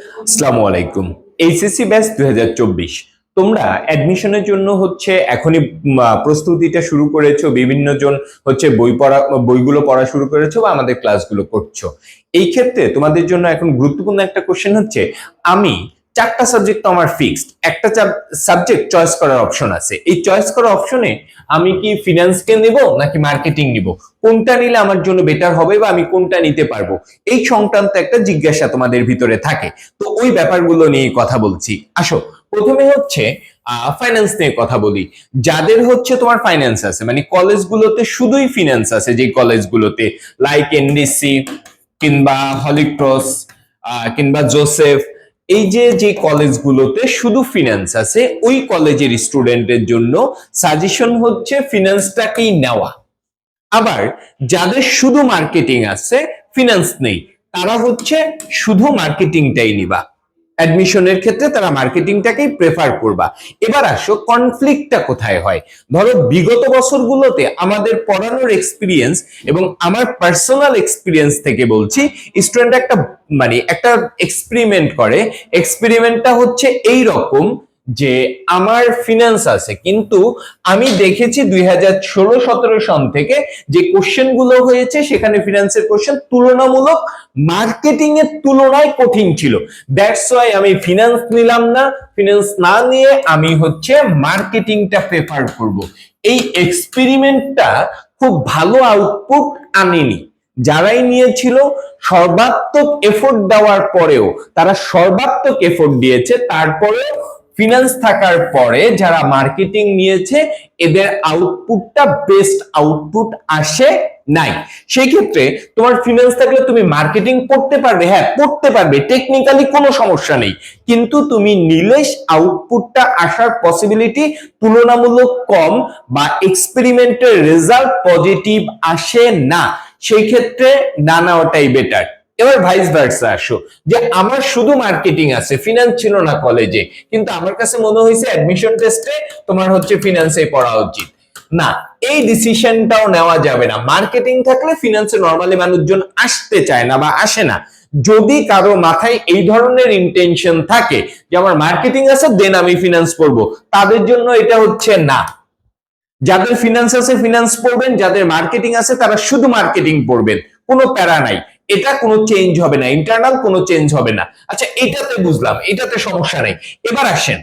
আসসালামু আলাইকুম। HSC batch দু হাজার চব্বিশ, তোমরা অ্যাডমিশনের জন্য হচ্ছে এখনই প্রস্তুতিটা শুরু করেছ, বিভিন্ন জন হচ্ছে বই পড়া, বইগুলো পড়া শুরু করেছ বা আমাদের ক্লাসগুলো করছ। এই ক্ষেত্রে তোমাদের জন্য এখন গুরুত্বপূর্ণ একটা কোশ্চেন হচ্ছে, আমি চারটা সাবজেক্ট তো আমার ফিক্সড একটা সাবজেক্ট চয়েস করার অপশন আছে। এই চয়েস করার অপশনে আমি কি ফিনান্সকে নিব নাকি মার্কেটিং নিব? কোনটা নিলে আমার জন্য বেটার হবে বা আমি কোনটা নিতে পারব? এই সংক্রান্ত একটা জিজ্ঞাসা তোমাদের ভিতরে থাকে। তো ওই ব্যাপারগুলো নিয়ে কথা বলছি। আসো, প্রথমে হচ্ছে ফাইন্যান্স নিয়ে কথা বলি। যাদের হচ্ছে তোমার ফাইন্যান্স আছে মানে কলেজগুলোতে শুধুই ফিনান্স আছে যে কলেজগুলোতে লাইক এনডিসি কিংবা হলিক্রস কিংবা জোসেফ এই যে যে কলেজগুলোতে শুধু ফিনান্স আছে, ওই কলেজের স্টুডেন্টের জন্য সাজেশন হচ্ছে ফিনান্সটাকেই নেওয়া। আবার যাদের শুধু মার্কেটিং আছে ফিনান্স নেই, তারা হচ্ছে শুধু মার্কেটিংটাই নিবা। অ্যাডমিশনের ক্ষেত্রে তারা মার্কেটিংটাকেই প্রেফার করবা। এবার আসো কনফ্লিক্টটা কোথায় হয়? ধরো, বিগত বছরগুলোতে আমাদের পড়ানোর এক্সপিরিয়েন্স এবং আমার পার্সোনাল এক্সপিরিয়েন্স থেকে বলছি স্টুডেন্ট একটা মানে একটা এক্সপেরিমেন্ট করে। এক্সপেরিমেন্টটা হচ্ছে এই রকম যে আমার ফিনান্স আছে, কিন্তু আমি দেখেছি দুই হাজার ষোলো, সতেরো সন থেকে যে কোশ্চেনগুলো হয়েছে, সেখানে ফিনান্সের কোশ্চেন তুলনামূলক মার্কেটিং এর তুলনায় কঠিন ছিল। দ্যাটস ওয়াই আমি ফিনান্স নিলাম না। ফিনান্স না নিয়ে আমি হচ্ছে মার্কেটিংটা প্রেফার করব। এই এক্সপেরিমেন্টটা খুব ভালো আউটপুট আনেনি। যারাই নিয়েছিল, সর্বাত্মক এফোর্ট দেওয়ার পরেও, তারা সর্বাত্মক এফোর্ট দিয়েছে, তারপরেও ফিনান্স থাকার পরে যারা মার্কেটিং নিয়েছে, এদের আউটপুটটা বেস্ট আউটপুট আসে নাই। সেই ক্ষেত্রে তোমার ফিনান্স থাকলে তুমি মার্কেটিং করতে পারবে হ্যাঁ করতে পারবে টেকনিক্যালি কোনো সমস্যা নেই। কিন্তু তুমি নিলে আউটপুটটা আসার পসিবিলিটি তুলনামূলক কম বা এক্সপেরিমেন্টের রেজাল্ট পজিটিভ আসে না। সেই ক্ষেত্রে না নেওয়াটাই বেটার এবার ভাইস ভার্সা আসো। যে আমার শুধু মার্কেটিং আছে ফিনান্স ছিল না কলেজে কিন্তু আমার কাছে মনে হয়েছে অ্যাডমিশন টেস্টে তোমার হচ্ছে ফিনান্সে পড়া উচিত। না, এই ডিসিশনটাও নেওয়া যাবে না। মার্কেটিং থাকলে ফিনান্সে নর্মালি মানুষজন আসতে চায় না বা আসে না। যদি কারও মাথায় এই ধরনের ইন্টেনশন থাকে যে আমার মার্কেটিং আছে দেন আমি ফিনান্স পড়ব। তাদের জন্য এটা হচ্ছে না। যাদের ফিনান্স আছে ফিনান্স পড়বেন। যাদের মার্কেটিং আছে, তারা শুধু মার্কেটিং পড়বেন। কোনো প্যারা নাই। এটা কোনো চেঞ্জ হবে না ইন্টারনাল কোনো চেঞ্জ হবে না। আচ্ছা এটাতে বুঝলাম, এটাতে সমস্যা নেই। এবার আসেন,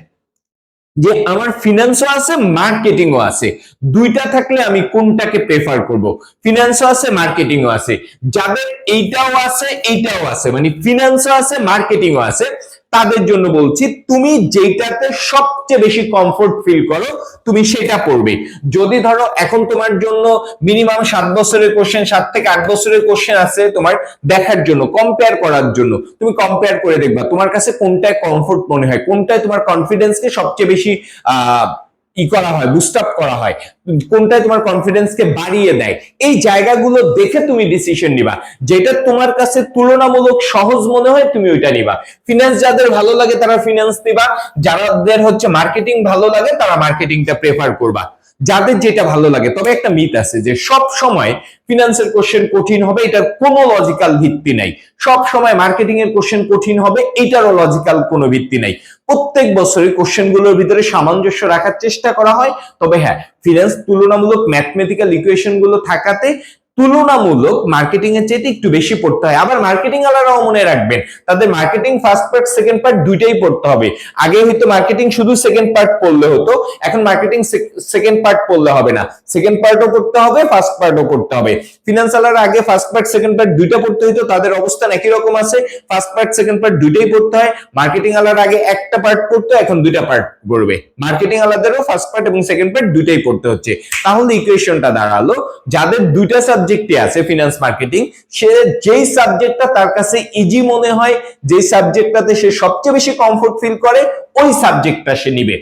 যে আমার ফিনান্সও আছে মার্কেটিংও আছে। দুইটা থাকলে আমি কোনটাকে প্রেফার করব? ফিনান্সও আছে মার্কেটিংও আছে। যাদের এইটাও আছে এইটাও আছে। মানে ফিনান্সও আছে মার্কেটিংও আছে। তাদের জন্য বলছি, তুমি যেটাতে সবচেয়ে বেশি কমফোর্ট ফিল করো, তুমি সেটা পড়বে যদি ধরো এখন তোমার জন্য মিনিমাম সাত বছরের কোশ্চেন সাত থেকে আট বছরের কোশ্চেন আছে তোমার দেখার জন্য কম্পেয়ার করার জন্য। তুমি কম্পেয়ার করে দেখবা, তোমার কাছে কোনটায় কমফোর্ট মনে হয়, কোনটায় তোমার কনফিডেন্সকে সবচেয়ে বেশি, আহ ই করা হয় বুস্ট আপ করা হয়। কোনটায় তোমার কনফিডেন্সকে বাড়িয়ে দেয়? এই জায়গাগুলো দেখে তুমি ডিসিশন নিবা। যেটা তোমার কাছে তুলনামূলক সহজ মনে হয়, তুমি ওইটা নিবা। ফিনান্স যাদের ভালো লাগে, তারা ফিনান্স নিবা। যাদের হচ্ছে মার্কেটিং ভালো লাগে, তারা মার্কেটিংটা প্রেফার করবা। যাদের যেটা ভালো লাগে। তবে একটা মিথ আছে যে সব সময় ফিনান্সের কোশ্চেন কঠিন হবে, এটার কোনো লজিক্যাল ভিত্তি নাই। সব সময় মার্কেটিং এর কোশ্চেন কঠিন হবে, এটারও লজিক্যাল কোনো ভিত্তি নাই। প্রত্যেক বছরই কোশ্চেনগুলোর ভিতরে সামঞ্জস্য রাখার চেষ্টা করা হয়। তবে হ্যাঁ ফিনান্স তুলনামূলক ম্যাথমেটিক্যাল ইকুয়েশনগুলো থাকাতে তুলনামূলক মার্কেটিং এর চেয়ে একটু বেশি পড়তে হয়। আবার মার্কেটিং আলারাও মনে রাখবেন, তাদের marketing first part second part দুইটাই পড়তে হবে। আগে হয়তো মার্কেটিং শুধু সেকেন্ড পার্ট পড়লে হতো, এখন মার্কেটিং সেকেন্ড পার্ট পড়লে হবে না। সেকেন্ড পার্টও পড়তে হবে ফার্স্ট পার্টও পড়তে হবে। ফিনান্স আলার আগে ফার্স্ট পার্ট সেকেন্ড পার্ট দুইটা পড়তে হতো তাদের অবস্থান একই রকম আছে। ফার্স্ট পার্ট সেকেন্ড পার্ট দুইটাই পড়তে হয়। মার্কেটিং আলার আগে একটা পার্ট পড়তো, এখন দুইটা পার্ট পড়বে। মার্কেটিং আলাদেরও ফার্স্ট পার্ট এবং সেকেন্ড পার্ট দুইটাই পড়তে হচ্ছে। তাহলে ইকুয়েশনটা দাঁড়াল, যাদের দুইটা সাবজেক্টে আছে ফিনান্স মার্কেটিং সে যেই সাবজেক্টটা তার কাছে ইজি মনে হয়, যেই সাবজেক্টটাতে সে সবচেয়ে বেশি কমফোর্ট ফিল করে, ওই সাবজেক্টটা সে নিবে।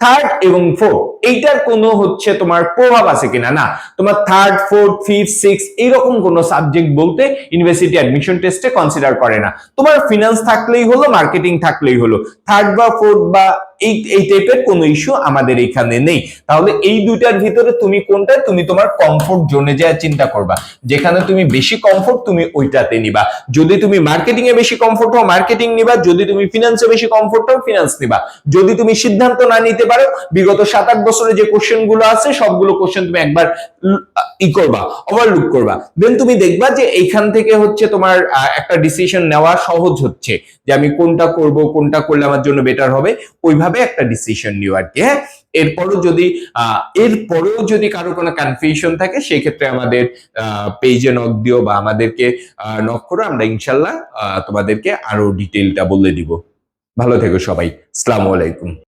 থার্ড এবং ফোর্থ এইটার কোনো হচ্ছে তোমার প্রভাব আছে কিনা? না, তোমার থার্ড ফোর্থ ফিফথ সিক্স এইরকম কোনো সাবজেক্ট বলতে ইউনিভার্সিটি অ্যাডমিশন টেস্টে কনসিডার করে না। তোমার ফিনান্স থাকলেই হলো মার্কেটিং থাকলেই হলো। থার্ড বা ফোর্থ বা এই এই টাইপের কোনো ইস্যু আমাদের এখানে নেই। তাহলে এই দুইটার ভিতরে তুমি কোনটা? তুমি তোমার কমফোর্ট জোনে যা চিন্তা করবা। যেখানে তুমি বেশি কমফোর্ট তুমি ওইটাতে নিবা। যদি তুমি মার্কেটিং এ বেশি কমফোর্ট হও মার্কেটিং নিবা। যদি তুমি ফিনান্সে বেশি কমফোর্ট হও ফিনান্স নিবা। যদি তুমি সিদ্ধান্ত না নিতে পারো, বিগত সাত আট বছরে যে কোশ্চেনগুলো আছে, সবগুলো কোশ্চেন তুমি একবার ই করবা ওভারলুক করবা। দেন তুমি দেখবা যে এইখান থেকে হচ্ছে তোমার একটা ডিসিশন নেওয়া সহজ হচ্ছে যে আমি কোনটা করব, কোনটা করলে আমার জন্য বেটার হবে, ওইভাবে একটা ডিসিশন নিও আর কি হ্যাঁ? এরপরও যদি এরপরেও যদি কারও কোনো কনফিউশন থাকে সেই ক্ষেত্রে আমাদের পেজে নক দিও বা আমাদেরকে নক করো, আমরা ইনশাল্লাহ তোমাদেরকে আরও ডিটেলটা বলে দিব। ভালো থেকো সবাই। আসসালামু আলাইকুম।